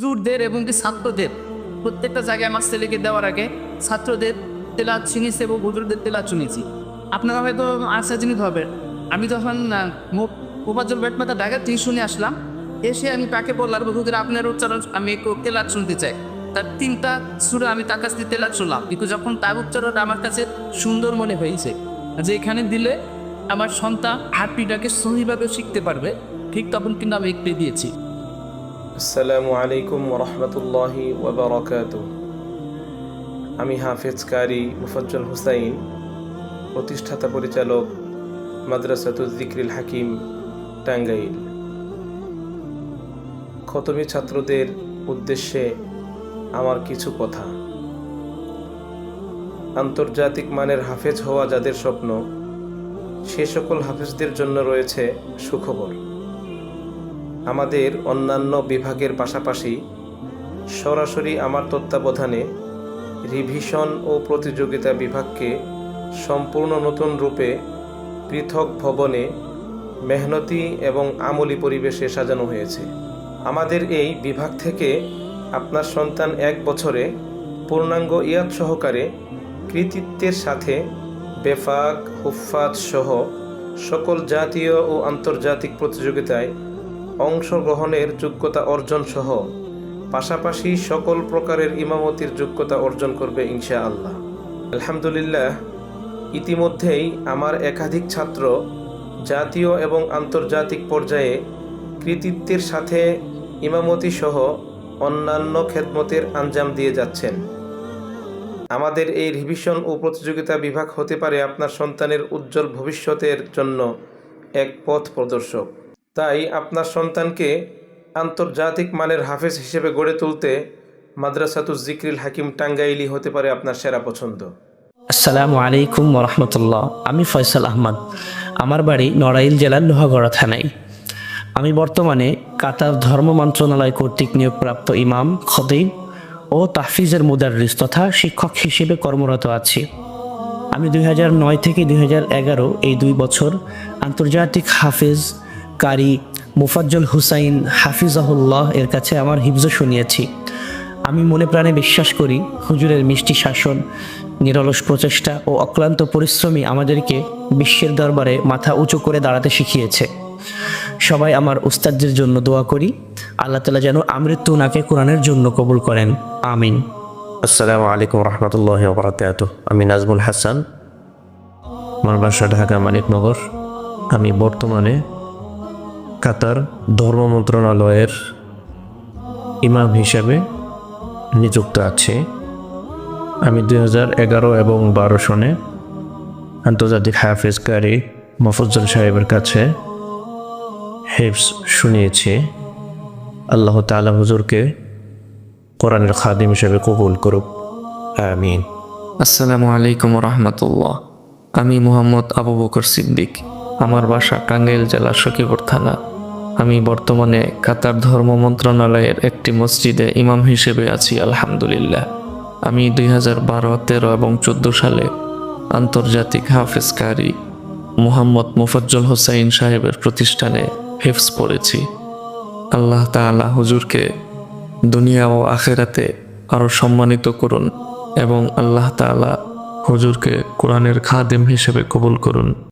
হুজুরদের এবং কি ছাত্রদের, প্রত্যেকটা জায়গায় আমার ছেলেকে দেওয়ার আগে ছাত্রদের তেলা চিনিছি এবং হুজুরদের তেলা চুনিছি আপনারা হয়তো আশা জিনিস হবে, আমি যখন উপার্জন বেটমাতা ঢাকা টিউশনে আসলাম, এসে আমি তাকে বললাম, হুজুর, আপনার উচ্চারণ আমি তেলা শুনতে চাই। তার তিনটা সুরে আমি তার কাছ থেকে তেলা শুনলাম, কিন্তু যখন তার উচ্চারণটা আমার কাছে সুন্দর মনে হয়েছে, যে এখানে দিলে আমার সন্তান হারপিটাকে সহিভাবে শিখতে পারবে, ঠিক তখন কিন্তু আমি একটু দিয়েছি। আসসালামু আলাইকুম ওরহমতুল্লাহি ওবরাকাত আমি হাফেজ কারি মুফজ্জল হুসাইন, প্রতিষ্ঠাতা পরিচালক মাদ্রাসাতুল জিক্রিল হাকিম, টাঙ্গাইল। খতমি ছাত্রদের উদ্দেশ্যে আমার কিছু কথা। আন্তর্জাতিক মানের হাফেজ হওয়া যাদের স্বপ্ন, সে সকল হাফেজদের জন্য রয়েছে সুখবর। আমাদের অন্যান্য বিভাগের পাশাপাশি সরাসরি আমার তত্ত্বাবধানে রিভিশন ও প্রতিযোগিতা বিভাগকে সম্পূর্ণ নতুন রূপে পৃথক ভবনে মেহনতি এবং আমলি পরিবেশে সাজানো হয়েছে। আমাদের এই বিভাগ থেকে আপনার সন্তান এক বছরে পূর্ণাঙ্গ ইয়াদ সহকারে কৃতিত্বের সাথে বেফাক হুফাজ সহ সকল জাতীয় ও আন্তর্জাতিক প্রতিযোগিতায় অংশগ্রহণের যোগ্যতা অর্জন সহ পাশাপাশি সকল প্রকারের ইমামতির যোগ্যতা অর্জন করবে ইনশা আল্লাহ আলহামদুলিল্লাহ, ইতিমধ্যেই আমার একাধিক ছাত্র জাতীয় এবং আন্তর্জাতিক পর্যায়ে কৃতিত্বের সাথে ইমামতি সহ অন্যান্য খেদমতের আঞ্জাম দিয়ে যাচ্ছেন। আমাদের এই রিভিশন ও প্রতিযোগিতা বিভাগ হতে পারে আপনার সন্তানের উজ্জ্বল ভবিষ্যতের জন্য এক পথ প্রদর্শক। তাই আপনার সন্তানকে আন্তর্জাতিক মানের হাফেজ হিসেবে গড়ে তুলতে মাদ্রাসাতুল জিক্রিল হাকিম টাঙ্গাইলি হতে পারে আপনার সেরা পছন্দ। আসসালামু আলাইকুম রহমতুল্লাহ। আমি ফয়সাল আহমদ। আমার বাড়ি নড়াইল জেলার লোহাগড়া থানায়। আমি বর্তমানে কাতার ধর্ম মন্ত্রণালয় কর্তৃক নিয়োগপ্রাপ্ত ইমাম খদিব ও তাহফিজের মুদারিস তথা শিক্ষক হিসেবে কর্মরত আছি। আমি দুই থেকে দুই হাজার এগারো এই দুই বছর আন্তর্জাতিক হাফিজ কারি মুফাজ্জল হুসাইন হাফিজাহুল্লাহ এর কাছে আমার হিফজ শুনিয়েছি। আমি মনে প্রাণে বিশ্বাস করি হুজুরের মিষ্টি শাসন, নিরলস প্রচেষ্টা ও অক্লান্ত পরিশ্রমী আমাদেরকে বিশ্বের দরবারে মাথা উঁচু করে দাঁড়াতে শিখিয়েছে। সবাই আমার উস্তাদদের জন্য দোয়া করি। আল্লাহ তালা যেন আমৃত্যু ওনাকে কোরআনের জন্য কবুল করেন। আমিন। আসসালামু আলাইকুম রহমতুল্লাহ বরাকাত আমি নাজমুল হাসান। আমার বাসা ঢাকা মানিকনগর। আমি বর্তমানে কাতার ধর্ম মন্ত্রণালয়ের ইমাম হিসাবে নিযুক্ত আছি। আমি দুই হাজার এগারো এবং বারো সনে আন্তর্জাতিক হাফেজকারী মফজ্জল সাহেবের কাছে হেফস শুনিয়েছি। আল্লাহ তাআলা হুজুরকে কোরআনের খাদিম হিসেবে কবুল করুক। আমিন। আসসালামু আলাইকুম রহমতুল্লাহ। আমি মোহাম্মদ আবু বকর সিদ্দিক। আমার বাসা টাঙ্গাইল জেলার সখীপুর থানা। আমি বর্তমানে কাতার ধর্ম মন্ত্রণালয়ের একটি মসজিদে ইমাম হিসেবে আছি, আলহামদুলিল্লাহ। আমি দুই হাজার বারো, তেরো এবং চোদ্দ সালে আন্তর্জাতিক হাফেজ কারি মুহাম্মদ মুফজ্জল হোসাইন সাহেবের প্রতিষ্ঠানে হেফস পড়েছি। আল্লাহ তাআলা হুজুরকে দুনিয়া ও আখেরাতে আরও সম্মানিত করুন এবং আল্লাহ তাআলা হুজুরকে কোরআনের খাদেম হিসেবে কবুল করুন।